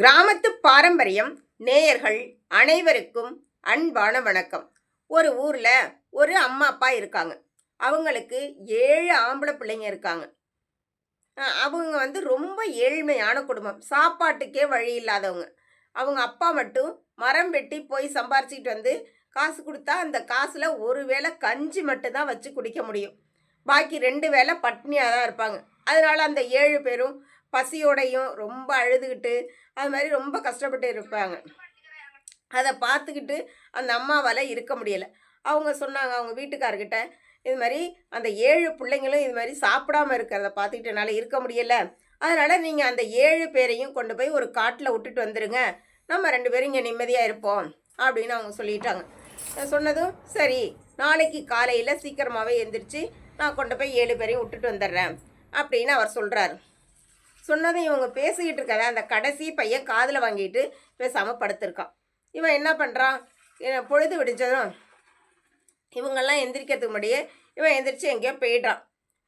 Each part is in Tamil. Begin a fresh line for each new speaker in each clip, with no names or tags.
கிராமத்து பாரம்பரியம் நேயர்கள் அனைவருக்கும் அன்பான வணக்கம். ஒரு ஊரில் ஒரு அம்மா அப்பா இருக்காங்க. அவங்களுக்கு ஏழு ஆம்பளை பிள்ளைங்க இருக்காங்க. அவங்க வந்து ரொம்ப ஏழ்மையான குடும்பம். சாப்பாட்டுக்கே வழி இல்லாதவங்க. அவங்க அப்பா மட்டும் மரம் வெட்டி போய் சம்பாரிச்சிக்கிட்டு வந்து காசு கொடுத்தா அந்த காசில் ஒரு வேளை கஞ்சி மட்டும்தான் வச்சு குடிக்க முடியும். பாக்கி ரெண்டு வேளை பட்னியாக தான் இருப்பாங்க. அதனால அந்த ஏழு பேரும் பசியோடையும் ரொம்ப அழுதுகிட்டு அது மாதிரி ரொம்ப கஷ்டப்பட்டு இருப்பாங்க. அதை பார்த்துக்கிட்டு அந்த அம்மாவால் இருக்க முடியலை. அவங்க சொன்னாங்க அவங்க வீட்டுக்காரர்கிட்ட இது மாதிரி அந்த ஏழு பிள்ளைங்களும் இது மாதிரி சாப்பிடாம இருக்கிறத பார்த்துக்கிட்டு என்னால் இருக்க முடியல. அதனால் நீங்கள் அந்த ஏழு பேரையும் கொண்டு போய் ஒரு காட்டில் விட்டுட்டு வந்துடுங்க நம்ம ரெண்டு பேரும் இங்கே நிம்மதியாக இருப்போம் அப்படின்னு அவங்க சொல்லிட்டாங்க. நான் சொன்னதும் சரி நாளைக்கு காலையில் சீக்கிரமாகவே எந்திரிச்சு நான் கொண்டு போய் ஏழு பேரையும் விட்டுட்டு வந்துடுறேன் அப்படின்னு அவர் சொல்கிறாரு சொன்னதும் இவங்க பேசிக்கிட்டு இருக்கத அந்த கடைசி பையன் காதில் வாங்கிட்டு பேசாமல் படுத்திருக்கான். இவன் என்ன பண்ணுறான் பொழுது விடிஞ்சதும் இவங்கெல்லாம் எந்திரிக்கிறதுக்கு முன்னாடியே இவன் எந்திரிச்சு எங்கேயோ போயிடுறான்.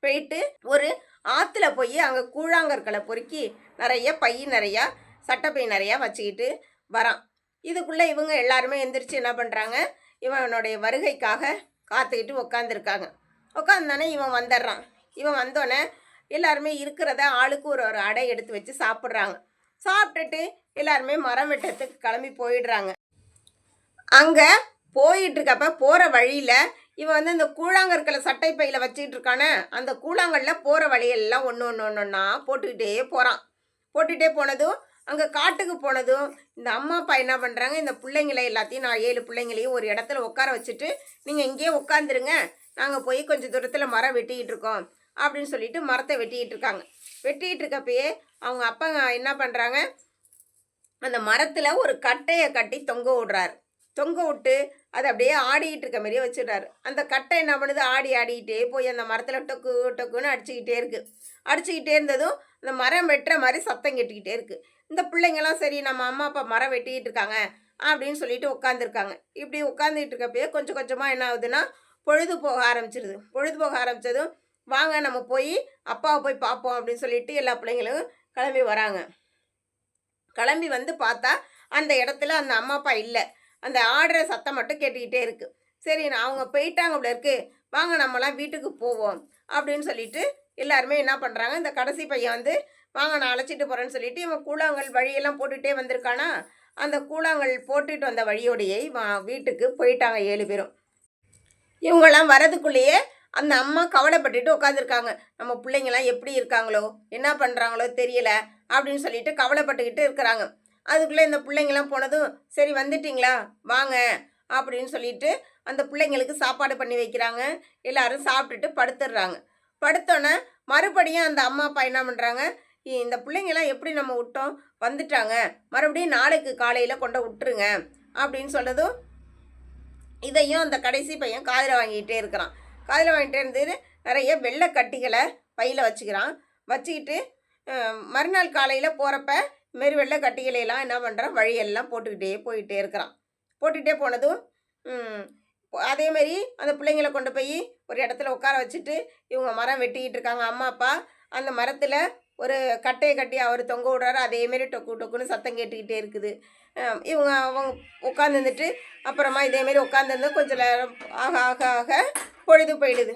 போயிட்டு ஒரு ஆற்றுல போய் அங்கே கூழாங்கற்களை பொறுக்கி நிறைய பை நிறையா சட்டப்பை நிறையா வச்சுக்கிட்டு வரான். இதுக்குள்ளே இவங்க எல்லாருமே எந்திரிச்சு என்ன பண்ணுறாங்க இவனுடைய வருகைக்காக காத்துக்கிட்டு உக்காந்துருக்காங்க. உட்காந்தானே இவன் வந்துடுறான். இவன் வந்தோடனே எல்லாருமே இருக்கிறத ஆளுக்கு ஒரு ஒரு அடை எடுத்து வச்சு சாப்பிட்றாங்க. சாப்பிட்டுட்டு எல்லாருமே மரம் வெட்டத்துக்கு கிளம்பி போயிடுறாங்க. அங்கே போயிட்டு இருக்கப்ப போகிற வழியில் இவன் வந்து இந்த கூழாங்கற்களை சட்டை பையில் வச்சுக்கிட்டு இருக்கானே அந்த கூழாங்கல்ல போகிற வழியெல்லாம் ஒன்று ஒன்று ஒன்று ஒன்றா போட்டுக்கிட்டே போகிறான் போட்டுகிட்டே போனதும் அங்கே காட்டுக்கு போனதும் இந்த அம்மா அப்பா என்ன பண்ணுறாங்க இந்த பிள்ளைங்களை எல்லாத்தையும் நான் ஏழு பிள்ளைங்களையும் ஒரு இடத்துல உட்கார வச்சுட்டு நீங்கள் இங்கேயே உட்காந்துருங்க நாங்கள் போய் கொஞ்சம் தூரத்தில் மரம் வெட்டிக்கிட்டு இருக்கோம். அப்படின்னு சொல்லிட்டு மரத்தை வெட்டிக்கிட்டு இருக்காங்க வெட்டிக்கிட்டு இருக்கப்பயே அவங்க அப்பா என்ன பண்ணுறாங்க அந்த மரத்தில் ஒரு கட்டையை கட்டி தொங்க விடுறாரு. தொங்க விட்டு அது அப்படியே ஆடிக்கிட்டு இருக்க மாதிரியே வச்சுடுறாரு. அந்த கட்டை என்ன பண்ணுது? ஆடி ஆடிக்கிட்டே போய் அந்த மரத்தில் டொக்கு டொக்குன்னு அடிச்சுக்கிட்டே இருக்குது அடிச்சுக்கிட்டே இருந்ததும் அந்த மரம் வெட்டுற மாதிரி சத்தம் கெட்டுக்கிட்டே இருக்குது இந்த பிள்ளைங்கெல்லாம் சரி நம்ம அம்மா அப்பா மரம் வெட்டிக்கிட்டு இருக்காங்க அப்படின்னு சொல்லிட்டு உட்காந்துருக்காங்க இப்படி உட்காந்துக்கிட்டு இருக்கப்பயே கொஞ்சம் கொஞ்சமாக என்ன ஆகுதுன்னா பொழுது போக ஆரம்பிச்சிருது. பொழுது போக ஆரம்பித்ததும் வாங்க நம்ம போய் அப்பாவை போய் பார்ப்போம் அப்படின்னு சொல்லிட்டு எல்லா பிள்ளைங்களும் கிளம்பி வராங்க. கிளம்பி வந்து பார்த்தா அந்த இடத்துல அந்த அம்மா அப்பா இல்லை. அந்த ஆடுற சத்தம் மட்டும் கேட்டுக்கிட்டே இருக்குது சரி நான் அவங்க போயிட்டாங்க அப்படி இருக்கு. வாங்க நம்மலாம் வீட்டுக்கு போவோம் அப்படின்னு சொல்லிட்டு எல்லாருமே என்ன பண்ணுறாங்க இந்த கடைசி பையன் வந்து வாங்க நான் அழைச்சிட்டு போகிறேன்னு சொல்லிட்டு இவன் கூழாங்கல் வழியெல்லாம் போட்டுகிட்டே வந்திருக்கானா? அந்த கூழாங்கல் போட்டுட்டு வந்த வழியோடையே வா வீட்டுக்கு போயிட்டாங்க ஏழு பேரும். இவங்கெல்லாம் வரதுக்குள்ளேயே அந்த அம்மா கவலைப்பட்டுட்டு உட்காந்துருக்காங்க நம்ம பிள்ளைங்களாம் எப்படி இருக்காங்களோ என்ன பண்ணுறாங்களோ தெரியல அப்படின்னு சொல்லிட்டு கவலைப்பட்டுக்கிட்டு இருக்கிறாங்க. அதுக்குள்ளே இந்த பிள்ளைங்களாம் போனதும் சரி வந்துட்டிங்களா? வாங்க அப்படின்னு சொல்லிட்டு அந்த பிள்ளைங்களுக்கு சாப்பாடு பண்ணி வைக்கிறாங்க. எல்லாரும் சாப்பிட்டுட்டு படுத்துடுறாங்க. படுத்தோன்னே மறுபடியும் அந்த அம்மா அப்பா என்ன பண்ணுறாங்க இந்த பிள்ளைங்கெல்லாம் எப்படி நம்ம விட்டோம்? வந்துட்டாங்க. மறுபடியும் நாளைக்கு காலையில் கொண்டு விட்டுருங்க அப்படின்னு சொன்னதும் இதையும் அந்த கடைசி பையன் காதில் வாங்கிட்டே இருக்கிறான். காதில் வாங்கிட்டு இருந்து நிறைய வெள்ளை கட்டிகளை பையில் வச்சுக்கிறான். வச்சுக்கிட்டு மறுநாள் காலையில் போகிறப்ப மாரி வெள்ளை கட்டிகளையெல்லாம் என்ன பண்ணுறான் வழியெல்லாம் போட்டுக்கிட்டே போயிட்டே இருக்கிறான். போட்டுக்கிட்டே போனதும் அதேமாரி அந்த பிள்ளைங்கள கொண்டு போய் ஒரு இடத்துல உட்கார வச்சுட்டு இவங்க மரம் வெட்டிக்கிட்டு இருக்காங்க. அம்மா அப்பா அந்த மரத்தில் ஒரு கட்டையை கட்டி அவர் தொங்க விடுறாரு. அதேமாரி டொக்கு டொக்குன்னு சத்தம் கேட்டுக்கிட்டே இருக்குது. இவங்க அவங்க உட்காந்துருந்துட்டு அப்புறமா இதேமாரி உட்காந்துருந்து கொஞ்சம் நேரம் ஆக ஆக ஆக பொழுது போயிடுது.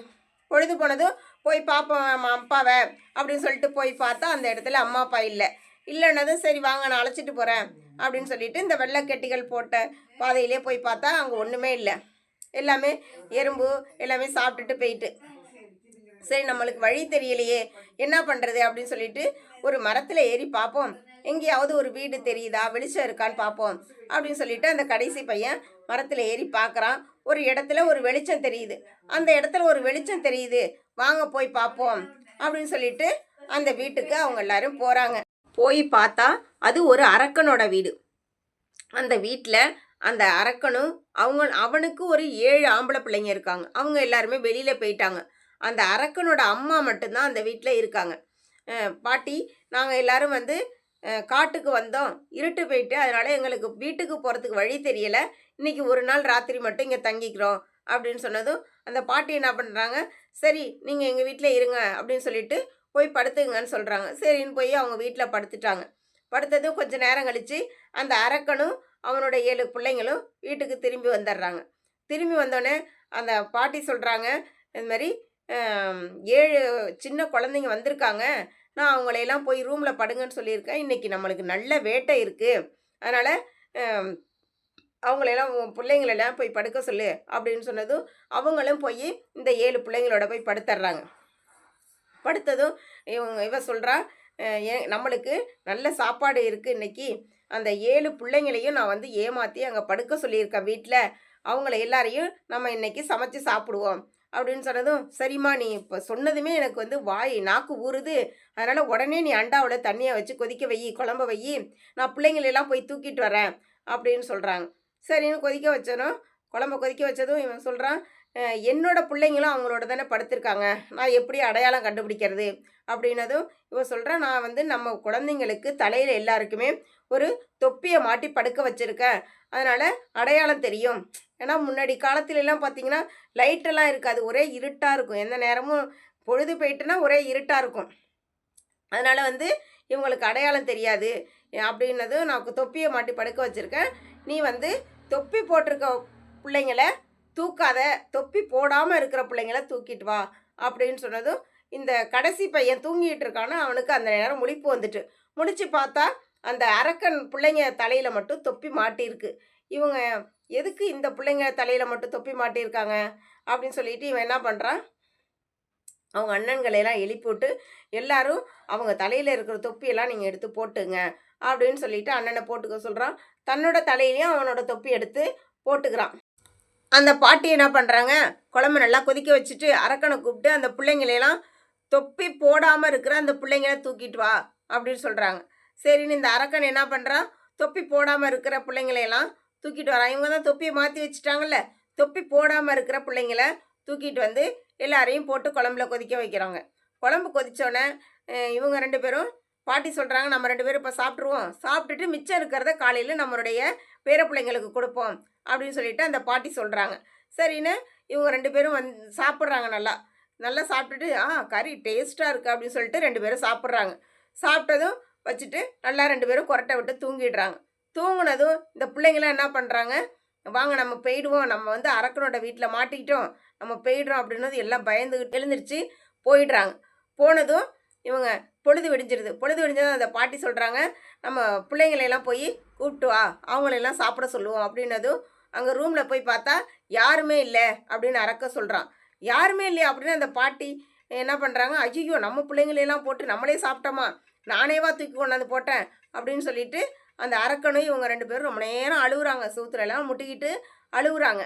பொழுது போனதும் போய் பார்ப்போம் அப்பாவை அப்படின்னு சொல்லிட்டு போய் பார்த்தா அந்த இடத்துல அம்மா அப்பா இல்லை. இல்லைன்னதும் சரி வாங்க நான் அழைச்சிட்டு போகிறேன் அப்படின்னு சொல்லிட்டு இந்த வெள்ளைக்கட்டிகள் போட்ட பாதையிலே போய் பார்த்தா அங்கே ஒன்றுமே இல்லை. எல்லாமே எறும்பு எல்லாமே சாப்பிட்டுட்டு போயிட்டு. சரி நம்மளுக்கு வழி தெரியலையே. என்ன பண்ணுறது அப்படின்னு சொல்லிட்டு ஒரு மரத்தில் ஏறி பார்ப்போம். எங்கேயாவது ஒரு வீடு தெரியுதா? வெளிச்சம் இருக்கான்னு பார்ப்போம். அப்படின்னு சொல்லிட்டு அந்த கடைசி பையன் மரத்தில் ஏறி பார்க்குறான். ஒரு இடத்துல ஒரு வெளிச்சம் தெரியுது. அந்த இடத்துல ஒரு வெளிச்சம் தெரியுது. வாங்க போய் பார்ப்போம். அப்படின்னு சொல்லிட்டு அந்த வீட்டுக்கு அவங்க எல்லாரும் போகிறாங்க போய் பார்த்தா அது ஒரு அரக்கனோட வீடு. அந்த வீட்டில் அந்த அரக்கனும் அவங்க அவனுக்கு ஒரு ஏழு ஆம்பளை பிள்ளைங்க இருக்காங்க. அவங்க எல்லாருமே வெளியில் போயிட்டாங்க. அந்த அரக்கனோட அம்மா மட்டும்தான் அந்த வீட்டில் இருக்காங்க. பாட்டி நாங்கள் எல்லாரும் வந்து காட்டுக்கு வந்தோம். இருட்டு போயிட்டு அதனால் எங்களுக்கு வீட்டுக்கு போகிறதுக்கு வழி தெரியலை. இன்னைக்கு ஒரு நாள் ராத்திரி மட்டும் இங்கே தங்கிக்கிறோம் அப்படின்னு சொன்னதும் அந்த பாட்டி என்ன பண்ணுறாங்க சரி நீங்கள் எங்கள் வீட்டில் இருங்க அப்படின்னு சொல்லிட்டு போய் படுத்துங்கன்னு சொல்கிறாங்க சரின்னு போய் அவங்க வீட்டில் படுத்துட்டாங்க. படுத்ததும் கொஞ்சம் நேரம் கழித்து அந்த அரக்கனும் அவனோட ஏழு பிள்ளைங்களும் வீட்டுக்கு திரும்பி வந்துடுறாங்க திரும்பி வந்தோடனே அந்த பாட்டி சொல்கிறாங்க இது மாதிரி ஏழு சின்ன குழந்தைங்க வந்திருக்காங்க. நான் அவங்களையெல்லாம் போய் ரூமில் படுங்கன்னு சொல்லியிருக்கேன். இன்றைக்கி நம்மளுக்கு நல்ல வேட்டை இருக்குது அதனால் அவங்களெல்லாம் பிள்ளைங்களெல்லாம் போய் படுக்க சொல்லு அப்படின்னு சொன்னதும் அவங்களும் போய் இந்த ஏழு பிள்ளைங்களோட போய் படுத்துடுறாங்க படுத்ததும் இவங்க இவ சொல்கிறா நம்மளுக்கு நல்ல சாப்பாடு இருக்குது இன்றைக்கி அந்த ஏழு பிள்ளைங்களையும் நான் வந்து ஏமாற்றி அங்கே படுக்க சொல்லியிருக்கேன் வீட்டில் அவங்கள எல்லாரையும் நம்ம இன்றைக்கி சமைச்சு சாப்பிடுவோம். அப்படின்னு சொன்னதும் சரிம்மா நீ இப்போ சொன்னதுமே எனக்கு வந்து வாய் நாக்கு ஊறுது. அதனால் உடனே நீ அண்டாவில் தண்ணியை வச்சு கொதிக்க வை குழம்ப வை நான் பிள்ளைங்களெல்லாம் போய் தூக்கிட்டு வரேன் அப்படின்னு சொல்கிறாங்க சரின்னு கொதிக்க வச்சனும் குழம்ப கொதிக்க வச்சதும் இவன் சொல்கிறான் என்னோட பிள்ளைங்களும் அவங்களோட தானே படுத்திருக்காங்க. நான் எப்படி அடையாளம் கண்டுபிடிக்கிறது? அப்படின்னதும் இவ சொல்கிறான் நான் வந்து நம்ம குழந்தைங்களுக்கு தலையில் எல்லாருக்குமே ஒரு தொப்பியை மாட்டி படுக்க வச்சுருக்கேன். அதனால் அடையாளம் தெரியும். ஏன்னா முன்னாடி காலத்துலலாம் பார்த்தீங்கன்னா லைட்டெல்லாம் இருக்காது. ஒரே இருட்டாக இருக்கும். எந்த நேரமும் பொழுது போயிட்டுனா ஒரே இருட்டாக இருக்கும். அதனால் வந்து இவங்களுக்கு அடையாளம் தெரியாது. அப்படின்னதும் நான் தொப்பியை மாட்டி படுக்க வச்சுருக்கேன். நீ வந்து தொப்பி போட்டிருக்க பிள்ளைங்களை தூக்காத தொப்பி போடாமல் இருக்கிற பிள்ளைங்கள தூக்கிட்டு வா அப்படின்னு சொன்னதும் இந்த கடைசி பையன் தூங்கிட்டு இருக்கான்னு அவனுக்கு அந்த நேரம் முழிப்பு வந்துட்டு. முழிச்சு பார்த்தா அந்த அரக்கன் பிள்ளைங்க தலையில் மட்டும் தொப்பி மாட்டியிருக்கு. இவங்க எதுக்கு இந்த பிள்ளைங்க தலையில் மட்டும் தொப்பி மாட்டியிருக்காங்க? அப்படின்னு சொல்லிட்டு இவன் என்ன பண்ணுறான் அவங்க அண்ணன்களையெல்லாம் எழுப்பிவிட்டு எல்லாரும் அவங்க தலையில் இருக்கிற தொப்பியெல்லாம் நீங்கள் எடுத்து போட்டுங்க அப்படின்னு சொல்லிட்டு அண்ணனை போட்டுக்க சொல்கிறான் தன்னோட தலையிலையும் அவனோட தொப்பி எடுத்து போட்டுக்கிறான். அந்த பாட்டி என்ன பண்ணுறாங்க குழம்பு நல்லா கொதிக்க வச்சுட்டு அரக்கனை கூப்பிட்டு அந்த பிள்ளைங்களையெல்லாம் தொப்பி போடாமல் இருக்கிற அந்த பிள்ளைங்கள தூக்கிட்டு வா அப்படின்னு சொல்கிறாங்க சரின்னு இந்த அரக்கன் என்ன பண்ணுறான் தொப்பி போடாமல் இருக்கிற பிள்ளைங்களையெல்லாம் தூக்கிட்டு வரான் இவங்க தான் தொப்பியை மாற்றி வச்சுட்டாங்கல்ல. தொப்பி போடாமல் இருக்கிற பிள்ளைங்கள தூக்கிட்டு வந்து எல்லாரையும் போட்டு குழம்புல கொதிக்க வைக்கிறாங்க. குழம்பு கொதித்தோடனே இவங்க ரெண்டு பேரும் பாட்டி சொல்கிறாங்க நம்ம ரெண்டு பேரும் இப்போ சாப்பிட்ருவோம் சாப்பிட்டுட்டு மிச்சம் இருக்கிறத காலையில் நம்மளுடைய பேர பிள்ளைங்களுக்கு கொடுப்போம் அப்படின்னு சொல்லிட்டு அந்த பாட்டி சொல்கிறாங்க சரின்னு இவங்க ரெண்டு பேரும் வந் சாப்பிட்றாங்க நல்லா. நல்லா சாப்பிட்டுட்டு ஆ கறி டேஸ்ட்டாக இருக்குது அப்படின்னு சொல்லிட்டு ரெண்டு பேரும் சாப்பிட்றாங்க. சாப்பிட்டதும் வச்சுட்டு நல்லா ரெண்டு பேரும் கொரட்டை விட்டு தூங்கிடுறாங்க. தூங்கினதும் இந்த பிள்ளைங்களாம் என்ன பண்ணுறாங்க வாங்க நம்ம போயிடுவோம். நம்ம வந்து அரக்கனோட வீட்டில் மாட்டிக்கிட்டோம். நம்ம போயிடுறோம் அப்படின்னது எல்லாம் பயந்துக்கிட்டு எழுந்திரிச்சு போயிடுறாங்க. போனதும் இவங்க பொழுது விடிஞ்சிருது. பொழுது விடிஞ்சதும் அந்த பாட்டி சொல்கிறாங்க நம்ம பிள்ளைங்களையெல்லாம் போய் கூப்பிட்டு வா. அவங்களெல்லாம் சாப்பிட சொல்லுவோம். அப்படின்னதும் அங்கே ரூமில் போய் பார்த்தா யாருமே இல்லை. அப்படின்னு அரக்க சொல்கிறான் யாருமே இல்லையா? அப்படின்னு அந்த பாட்டி என்ன பண்ணுறாங்க ஐயோ நம்ம பிள்ளைங்களையெல்லாம் போட்டு நம்மளே சாப்பிட்டோமா? நானேவா தூக்கி கொண்டாந்து போட்டேன். அப்படின்னு சொல்லிட்டு அந்த அரக்கனும் இவங்க ரெண்டு பேரும் ரொம்ப நேரம் அழுகுறாங்க சூத்துலலாம் முட்டிக்கிட்டு அழுகுறாங்க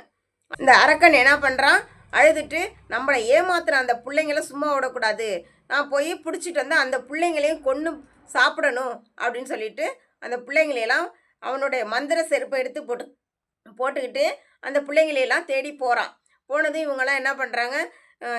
இந்த அரக்கன் என்ன பண்ணுறான் அழுதுட்டு நம்மளை ஏமாத்துற அந்த பிள்ளைங்கள சும்மா விடக்கூடாது. நான் போய் பிடிச்சிட்டு வந்து அந்த பிள்ளைங்களையும் கொன்று சாப்பிடணும் அப்படின்னு சொல்லிட்டு அந்த பிள்ளைங்களையெல்லாம் அவனுடைய மந்திர செருப்பை எடுத்து போட்டு போட்டுக்கிட்டு அந்த பிள்ளைங்களையெல்லாம் தேடி போகிறான் போனதும் இவங்கெல்லாம் என்ன பண்ணுறாங்க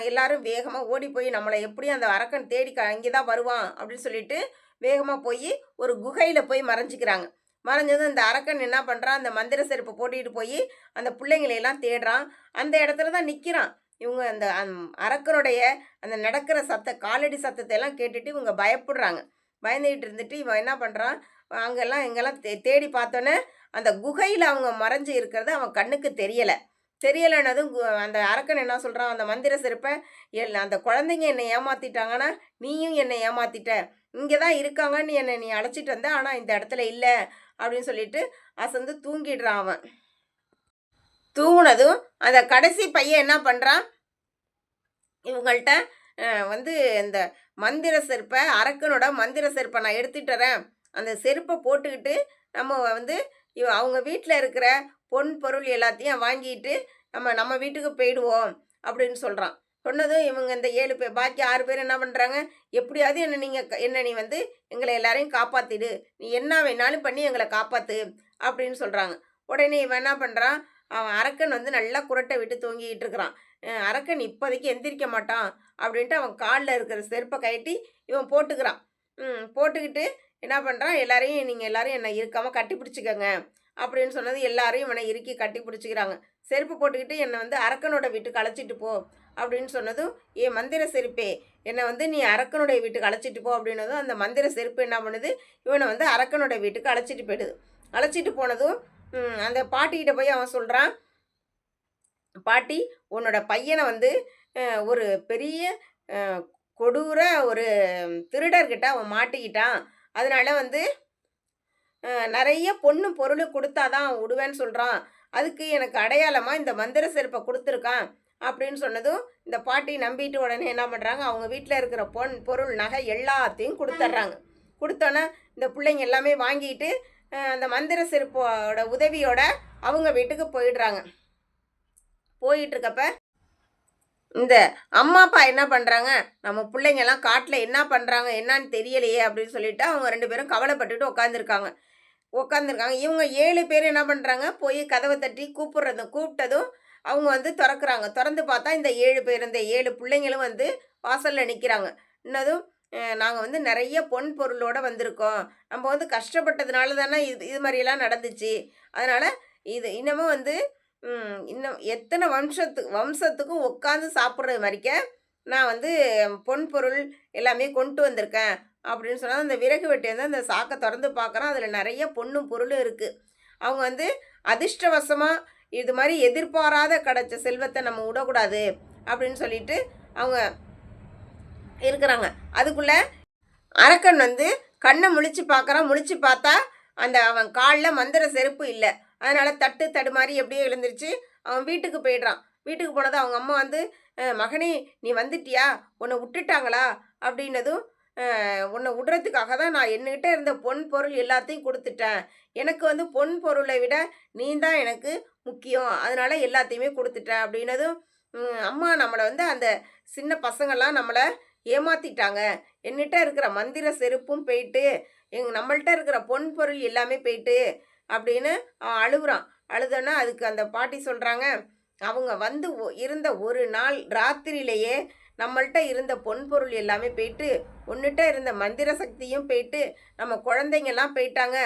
எல்லாரும் வேகமாக ஓடி போய் நம்மளை எப்படி அந்த அரக்கன் தேடி க இங்கே தான் வருவான் அப்படின்னு சொல்லிட்டு வேகமாக போய் ஒரு குகையில் போய் மறைஞ்சிக்கிறாங்க. மறைஞ்சதும் அந்த அரக்கன் என்ன பண்ணுறான் அந்த மந்திர செருப்பை போட்டிகிட்டு போய் அந்த பிள்ளைங்களையெல்லாம் தேடுறான். அந்த இடத்துல தான் நிற்கிறான் இவங்க அந்த அம்- அரக்கனுடைய அந்த நடக்கிற சத்த காலடி சத்தத்தை எல்லாம் கேட்டுட்டு இவங்க பயப்படுறாங்க. பயந்துக்கிட்டு இருந்துட்டு இவன் என்ன பண்ணுறான் அங்கெல்லாம் எங்கெல்லாம் தே தேடி பார்த்தோன்னே அந்த குகையில் அவங்க மறைஞ்சு இருக்கிறது அவன் கண்ணுக்கு தெரியலை. தெரியலைன்னதும் கு- அந்த அரக்கன் என்ன சொல்கிறான் அந்த மந்திர செருப்பை எல் அந்த குழந்தைங்க என்னை ஏமாற்றிட்டாங்கன்னா நீயும் என்னை ஏமாற்றிட்ட இங்கே தான் இருக்காங்கன்னு என்னை நீ அழைச்சிட்டு வந்த ஆனால் இந்த இடத்துல இல்லை அப்படின்னு சொல்லிட்டு அசந்து தூங்கிடுறான் அவன். தூங்குனதும் அந்த கடைசி பையன் என்ன பண்ணுறான் இவங்கள்ட்ட வந்து இந்த மந்திர செருப்பை அரக்கனோட மந்திர செருப்பை நான் எடுத்துட்டு வரேன். அந்த செருப்பை போட்டுக்கிட்டு நம்ம வந்து இவ அவங்க வீட்டில் இருக்கிற பொன் பொருள் எல்லாத்தையும் வாங்கிட்டு நம்ம நம்ம வீட்டுக்கு போயிடுவோம் அப்படின்னு சொல்கிறான் சொன்னதும் இவங்க இந்த ஏழு பேர் பாக்கி ஆறு பேர் என்ன பண்ணுறாங்க எப்படியாவது என்ன நீங்கள் என்ன நீ வந்து எங்களை எல்லாரையும் காப்பாற்றிடு நீ என்ன வேணாலும் பண்ணி எங்களை காப்பாற்று அப்படின்னு சொல்கிறாங்க உடனே இவன் என்ன பண்ணுறான் அவன் அரக்கன் வந்து நல்லா குரட்டை விட்டு தூங்கிக்கிட்டு இருக்கிறான் அரக்கன் இப்போதைக்கு எந்திரிக்க மாட்டான் அப்படின்ட்டு அவன் காலில் இருக்கிற செருப்பை கட்டி இவன் போட்டுக்கிறான். போட்டுக்கிட்டு என்ன பண்ணுறான் எல்லாரையும் நீங்கள் எல்லாரும் என்னை இருக்காமல் கட்டி பிடிச்சிக்கங்க அப்படின்னு சொன்னது எல்லாரையும் இவனை இறுக்கி கட்டி பிடிச்சிக்கிறாங்க. செருப்பு போட்டுக்கிட்டு என்னை வந்து அரக்கனோட வீட்டுக்கு அழைச்சிட்டு போ அப்படின்னு சொன்னதும் ஏ மந்திர செருப்பே என்னை வந்து நீ அரக்கனுடைய வீட்டுக்கு அழைச்சிட்டு போ அப்படின்னதும் அந்த மந்திர செருப்பு என்ன பண்ணுது? இவனை வந்து அரக்கனுடைய வீட்டுக்கு அழைச்சிட்டு போயிடுது. அழைச்சிட்டு போனதும் அந்த பாட்டிக்கிட்ட போய் அவன் சொல்கிறான் பாட்டி உன்னோட பையனை வந்து ஒரு பெரிய கொடூர ஒரு திருடர்கிட்ட அவன் மாட்டிக்கிட்டான். அதனால வந்து நிறைய பொண்ணு பொருள் கொடுத்தாதான் அவன் விடுவேன்னு சொல்கிறான் அதுக்கு எனக்கு அடையாளமாக இந்த மந்திர செருப்பை கொடுத்துருக்கான். அப்படின்னு சொன்னதும் இந்த பாட்டி நம்பிட்டு உடனே என்ன பண்ணுறாங்க அவங்க வீட்டில் இருக்கிற பொன் பொருள் நகை எல்லாத்தையும் கொடுத்துட்றாங்க கொடுத்தோன்னே இந்த பிள்ளைங்க எல்லாமே வாங்கிட்டு அந்த மந்திர செருப்போட உதவியோட அவங்க வீட்டுக்கு போயிடுறாங்க. போயிட்டுருக்கப்ப இந்த அம்மா அப்பா என்ன பண்ணுறாங்க நம்ம பிள்ளைங்கெல்லாம் காட்டில் என்ன பண்ணுறாங்க என்னான்னு தெரியலையே அப்படின்னு சொல்லிட்டு அவங்க ரெண்டு பேரும் கவலைப்பட்டுட்டு உட்காந்துருக்காங்க உட்காந்துருக்காங்க இவங்க ஏழு பேர் என்ன பண்ணுறாங்க போய் கதவை தட்டி கூப்பிட்றதும் கூப்பிட்டதும் அவங்க வந்து திறக்கிறாங்க. திறந்து பார்த்தா இந்த ஏழு பேர் இந்த ஏழு பிள்ளைங்களும் வந்து வாசலில் நிற்கிறாங்க இன்னதும் நாங்கள் வந்து நிறைய பொன் பொருளோட வந்திருக்கோம். நம்ம வந்து கஷ்டப்பட்டதுனால தானே இது இது மாதிரியெல்லாம் நடந்துச்சு. அதனால் இது இன்னமும் வந்து இன்னும் எத்தனை வம்சத்து வம்சத்துக்கும் உட்காந்து சாப்பிட்றது மாதிரிக்க நான் வந்து பொன் பொருள் எல்லாமே கொண்டு வந்திருக்கேன் அப்படின்னு சொன்னால் அந்த விறகு வெட்டி வந்து அந்த சாக்கை திறந்து பார்க்குறோம் அதில் நிறைய பொண்ணும் பொருளும் இருக்குது அவங்க வந்து அதிர்ஷ்டவசமாக இது மாதிரி எதிர்பாராத கிடச்ச செல்வத்தை நம்ம விடக்கூடாது அப்படின்னு சொல்லிட்டு அவங்க இருக்கிறாங்க. அதுக்குள்ளே அரக்கன் வந்து கண்ணை முழிச்சு பார்க்குறான் முழிச்சு பார்த்தா அந்த அவன் காலில் மந்திர செருப்பு இல்லை. அதனால் தட்டு தடுமாறி எப்படியோ எழுந்துருச்சு அவன் வீட்டுக்கு போயிடுறான். வீட்டுக்கு போனதும் அவங்க அம்மா வந்து மகனே நீ வந்துட்டியா? உன்னை விட்டுட்டாங்களா? அப்படின்னதும் உன்னை விடுறதுக்காக தான் நான் என்கிட்ட இருந்த பொன் பொருள் எல்லாத்தையும் கொடுத்துட்டேன். எனக்கு வந்து பொன் பொருளை விட நீ தான் எனக்கு முக்கியம். அதனால் எல்லாத்தையுமே கொடுத்துட்டேன். அப்படின்னதும் அம்மா நம்மளை வந்து அந்த சின்ன பசங்கள்லாம் நம்மளை ஏமாத்திட்டாங்க. என்னிட்ட இருக்கிற மந்திர செருப்பும் போயிட்டு எங் நம்மள்கிட்ட இருக்கிற பொன் பொருள் எல்லாமே போயிட்டு அப்படின்னு அவன் அழுகுறான். அழுதோன்னா அதுக்கு அந்த பாட்டி சொல்கிறாங்க அவங்க வந்து இருந்த ஒரு நாள் ராத்திரியிலேயே நம்மள்கிட்ட இருந்த பொன் பொருள் எல்லாமே போயிட்டு ஒன்றுட்ட இருந்த மந்திர சக்தியும் போயிட்டு நம்ம குழந்தைங்கெல்லாம் போயிட்டாங்க.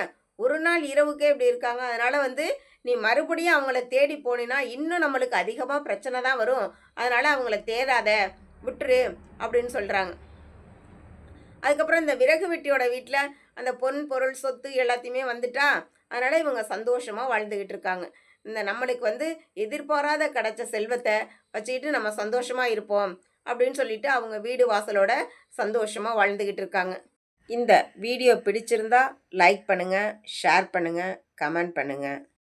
ஒரு நாள் இரவுக்கே இப்படி இருக்காங்க. அதனால் வந்து நீ மறுபடியும் அவங்கள தேடி போனினா இன்னும் நம்மளுக்கு அதிகமாக பிரச்சனை தான் வரும். அதனால் அவங்கள தேடாத. விட்டுரு அப்படின்னு சொல்கிறாங்க அதுக்கப்புறம் இந்த விறகு வெட்டியோட வீட்டில் அந்த பொன் பொருள் சொத்து எல்லாத்தையுமே வந்துட்டா அதனால் இவங்க சந்தோஷமாக வாழ்ந்துக்கிட்டு இருக்காங்க. இந்த நம்மளுக்கு வந்து எதிர்பாராத கிடைச்ச செல்வத்தை வச்சுக்கிட்டு நம்ம சந்தோஷமாக இருப்போம் அப்படின்னு சொல்லிட்டு அவங்க வீடு வாசலோட சந்தோஷமாக வாழ்ந்துக்கிட்டு இருக்காங்க. இந்த வீடியோ பிடிச்சிருந்தா லைக் பண்ணுங்கள் ஷேர் பண்ணுங்கள் கமெண்ட் பண்ணுங்கள்